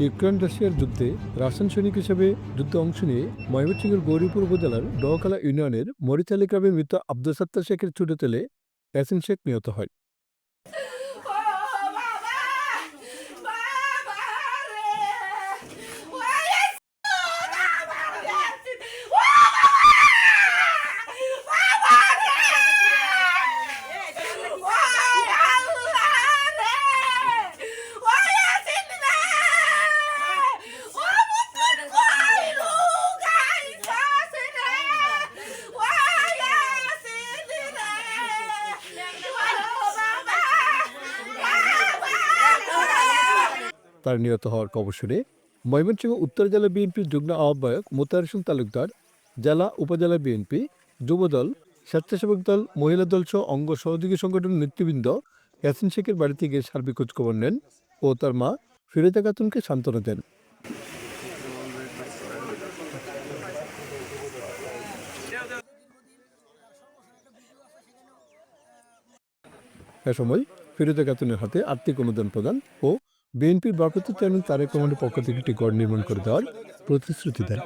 Ukraine রাশিয়ার যুদ্ধে Russian সৈনিক হিসেবে যুদ্ধে অংশ নিয়ে ময়মনসিংহের গৌরীপুর উপজেলার ডোয়াকালা ইউনিয়নের মরিচালি গ্রামে মৃত আব্দুল সত্তার শেখের ছুটে তেলে অ্যাসিন শেখ নিহত হয়। তার নিহত হওয়ার শুনে ময়মনসিংহ উত্তর জেলা বিএনপির যুগ্ম আহ্বায়ক মোতার হোসেন তালুকদার, জেলা উপজেলা বিএনপি, যুবদল, স্বেচ্ছাসেবক দল, মহিলা দল সহ অঙ্গ সহযোগী সংগঠনের নেতৃবৃন্দ ইয়াসিন শেখের বাড়িতে গিয়ে সার্বিক খোঁজখবর নেন ও তার মা ফিরোজা খাতুনকে সান্ত্বনা দেন। এ সময় ফিরোজা খাতুনের হাতে আর্থিক অনুদান প্রদান ও বিএনপির ভারপ্রাপ্ত চেয়ারম্যান তারেক রহমানের পক্ষ থেকে একটি গড় নির্মাণ করে দেওয়ার প্রতিশ্রুতি দেন।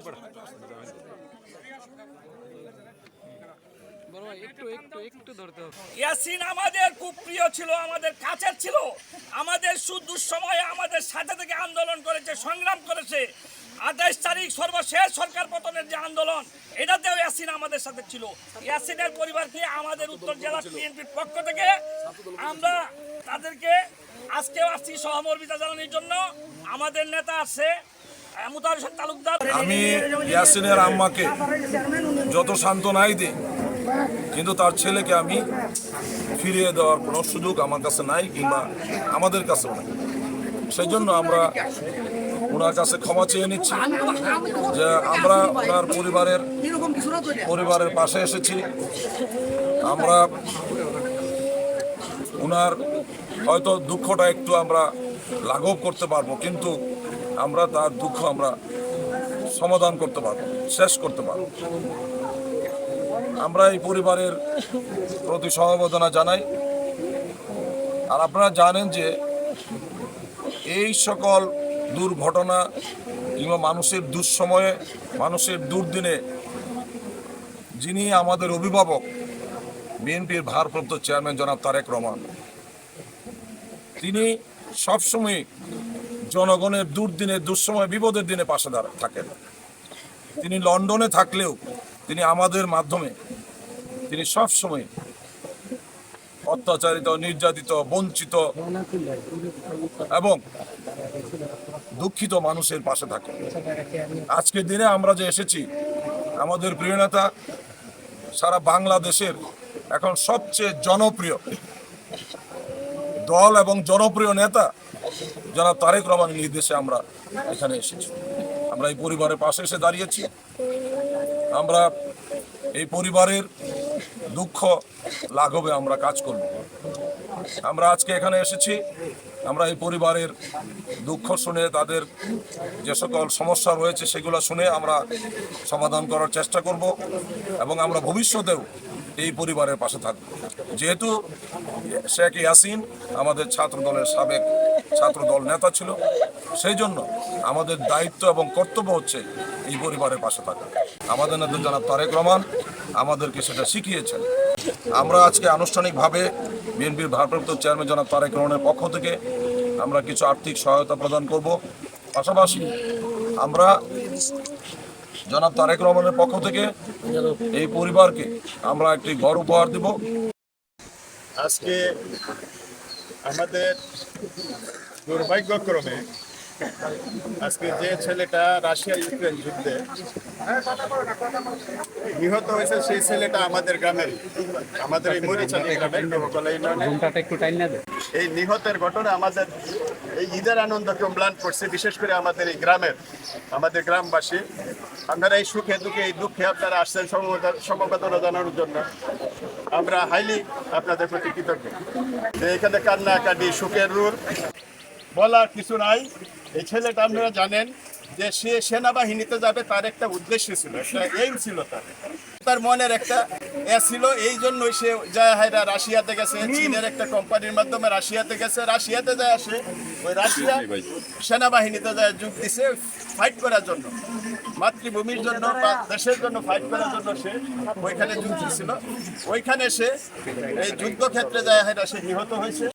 ইয়াসিন আমাদের খুব প্রিয় ছিল, আমাদের কাছের ছিল, আমাদের সময়ে আমাদের সাথে থেকে আন্দোলন করেছে, সংগ্রাম করেছে। আঠাইশ তারিখ সর্বশেষ সরকার পতনের যে আন্দোলন, এটাতেও ইয়াসিন আমাদের সাথে ছিল। ইয়াসিনের পরিবারকে আমাদের উত্তর জেলা বিএনপির পক্ষ থেকে আমরা তাদেরকে আজকেও আসছি সহমর্মিতা জানানোর জন্য। আমাদের নেতা আছে আমি ইয়াসিনের আম্মাকে যত সান্ত্বনাই দিই, কিন্তু তার ছেলেকে আমি ফিরিয়ে দেওয়ার কোনো সুযোগ আমার কাছে নাই কিংবা আমাদের কাছেও নাই। সেই জন্য আমরা ওনার কাছে ক্ষমা চেয়ে নিচ্ছি যে আমরা ওনার পরিবারের পরিবারের পাশে এসেছি। আমরা ওনার হয়তো দুঃখটা একটু আমরা লাঘব করতে পারব, কিন্তু আমরা তার দুঃখ আমরা সমাধান করতে পারব, শেষ করতে পারব। আমরা এই পরিবারের প্রতি সমবেদনা জানাই। আর আপনারা জানেন যে এই সকল দুর্ঘটনা কিংবা মানুষের দুঃসময়ে, মানুষের দুর্দিনে যিনি আমাদের অভিভাবক, বিএনপির ভারপ্রাপ্ত চেয়ারম্যান জনাব তারেক রহমান তিনি সবসময় জনগণের দুর্দিনে, দুঃসময়, বিপদের দিনে পাশে দাঁড়া থাকেন। তিনি লন্ডনে থাকলেও তিনি আমাদের মাধ্যমে তিনি সবসময় অত্যাচারিত, নির্যাতিত, বঞ্চিত এবং দুঃখিত মানুষের পাশে থাকে আজকের দিনে আমরা যে এসেছি, আমাদের প্রিয় নেতা সারা বাংলাদেশের এখন সবচেয়ে জনপ্রিয় দল এবং জনপ্রিয় নেতা যারা তারেক রহমানের নির্দেশে আমরা এখানে এসেছি। আমরা এই পরিবারের পাশে এসে দাঁড়িয়েছি। আমরা এই পরিবারের দুঃখ লাঘবে আমরা কাজ করব। আমরা আজকে এখানে এসেছি। আমরা এই পরিবারের দুঃখ শুনে, তাদের যে সকল সমস্যা রয়েছে সেগুলো শুনে আমরা সমাধান করার চেষ্টা করব এবং আমরা ভবিষ্যতেও এই পরিবারের পাশে থাকব। যেহেতু শেখ ইয়াসিন আমাদের ছাত্র দলের সাবেক ছাত্র দল নেতা ছিল, সেই জন্য আমাদের দায়িত্ব এবং কর্তব্য হচ্ছে এই পরিবারের পাশে থাকা। আমাদের নেতা জনাব তারেক রহমান আমাদেরকে সেটা শিখিয়েছেন। আমরা আজকে আনুষ্ঠানিকভাবে বিএনপির ভারপ্রাপ্ত চেয়ারম্যান জনাব তারেক রহমানের পক্ষ থেকে আমরা কিছু আর্থিক সহায়তা প্রদান করব। পাশাপাশি আমরা জনাব তারেক রহমানের পক্ষ থেকে এই পরিবারকে আমরা একটি ঘর উপহার দিব। আজকে আমাদের দুর্ভাগ্যক্রমে আজকে যে ছেলেটা রাশিয়া ইউক্রেন যুদ্ধে নিহত হয়েছে সেই ছেলেটা আমাদের গ্রামের আমাদের এই মরিচালি গ্রামের এই নিহতের ঘটনা আমাদের এই ঈদের আনন্দকে ম্লান করছে বিশেষ করে আমাদের এই গ্রামের আমাদের গ্রামবাসী। আপনারা এই সুখে দুঃখে এই দুঃখে আপনারা আসছেন সমবেদনা- জানানোর জন্য। আমরা হাইলি আপনাদের প্রতি কৃতজ্ঞ। এখানে কান্নাকাটি সুখের রুর বলার কিছু নাই। এই ছেলেটা আপনারা জানেন যে সে সেনাবাহিনীতে যাবে তার একটা উদ্দেশ্য ছিল একটা এইম ছিল তার। তার মনের একটা এ ছিল এই জন্যই সে যায় হায়রা রাশিয়াতে গেছে চীনের একটা কোম্পানির মাধ্যমে রাশিয়াতে গেছে। রাশিয়াতে যায় আসে ওই রাশিয়া সেনাবাহিনীতে যায় যোগ দিছে ফাইট করার জন্য। মাতৃভূমির জন্য বা দেশের জন্য ফাইট করার জন্য সে ওইখানে যুদ্ধ ছিল। ওইখানে সে এই যুদ্ধক্ষেত্রে যায় হায়রা সে নিহত হয়েছে।